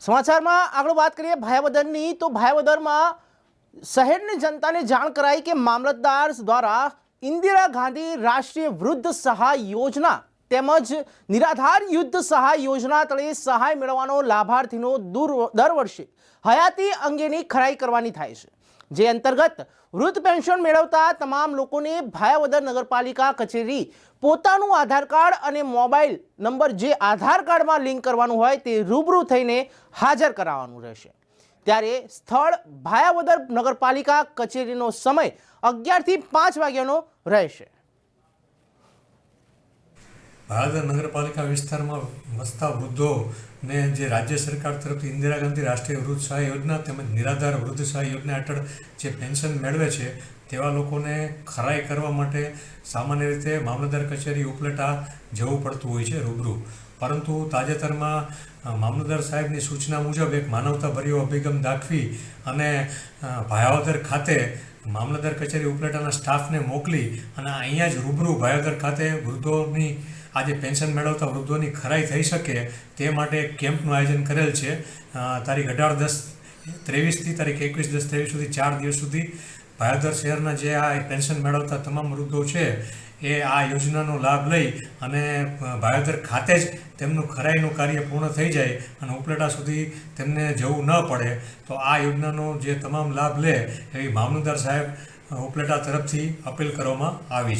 સમાચારમાં આગળ વાત કરીએ ભાયાવદરની તો ભાયાવદરમાં શહેરની જનતાને જાણ કરાઈ કે મામલતદાર દ્વારા ઇન્દિરા ગાંધી રાષ્ટ્રીય વૃદ્ધ સહાય યોજના તેમજ નિરાધાર યુદ્ધ સહાય યોજના તળે સહાય મેળવવાનો લાભાર્થીનો દૂર, દર વર્ષે હયાતી અંગેની ખરાઈ કરવાની થાય છે. જે અંતર્ગત વૃદ્ધ પેન્શન મેળવતા તમામ લોકોને ભાયાવદર નગરપાલિકા કચેરી પોતાનું આધાર કાર્ડ અને મોબાઈલ નંબર જે આધાર કાર્ડમાં લિંક કરવાનું હોય તે રૂબરૂ થઈને હાજર કરાવવાનું રહેશે. ત્યારે સ્થળ ભાયાવદર નગરપાલિકા કચેરીનો સમય અગિયારથી પાંચ વાગ્યાનો રહેશે. ભાવનગર નગરપાલિકા વિસ્તારમાં વસતા વૃદ્ધોને જે રાજ્ય સરકાર તરફથી ઇન્દિરા ગાંધી રાષ્ટ્રીય વૃદ્ધ સહાય યોજના તેમજ નિરાધાર વૃદ્ધ સહાય યોજના હેઠળ જે પેન્શન મેળવે છે, તેવા લોકોને ખરાઈ કરવા માટે સામાન્ય રીતે મામલતદાર કચેરી ઉપલેટા જવું પડતું હોય છે રૂબરૂ. પરંતુ તાજેતરમાં મામલતદાર સાહેબની સૂચના મુજબ એક માનવતાભર્યો અભિગમ દાખવી અને ભાયાવદર ખાતે મામલતદાર કચેરી ઉપલેટાના સ્ટાફને મોકલી અને અહીંયા જ રૂબરૂ ભાયાવદર ખાતે વૃદ્ધોની આજે પેન્શન મેળવતા વૃદ્ધોની ખરાઈ થઈ શકે તે માટે એક કેમ્પનું આયોજન કરેલ છે. તારીખ અઢાર દસ ત્રેવીસથી તારીખ એકવીસ દસ ત્રેવીસ સુધી ચાર દિવસ સુધી ભાયોદર શહેરના જે આ પેન્શન મેળવતા તમામ વૃદ્ધો છે એ આ યોજનાનો લાભ લઈ અને ભાયોદર ખાતે જ તેમનું ખરાઈનું કાર્ય પૂર્ણ થઈ જાય અને ઉપલેટા સુધી તેમને જવું ન પડે, તો આ યોજનાનો જે તમામ લાભ લે એવી મામલતદાર સાહેબ ઉપલેટા તરફથી અપીલ કરવામાં આવી છે.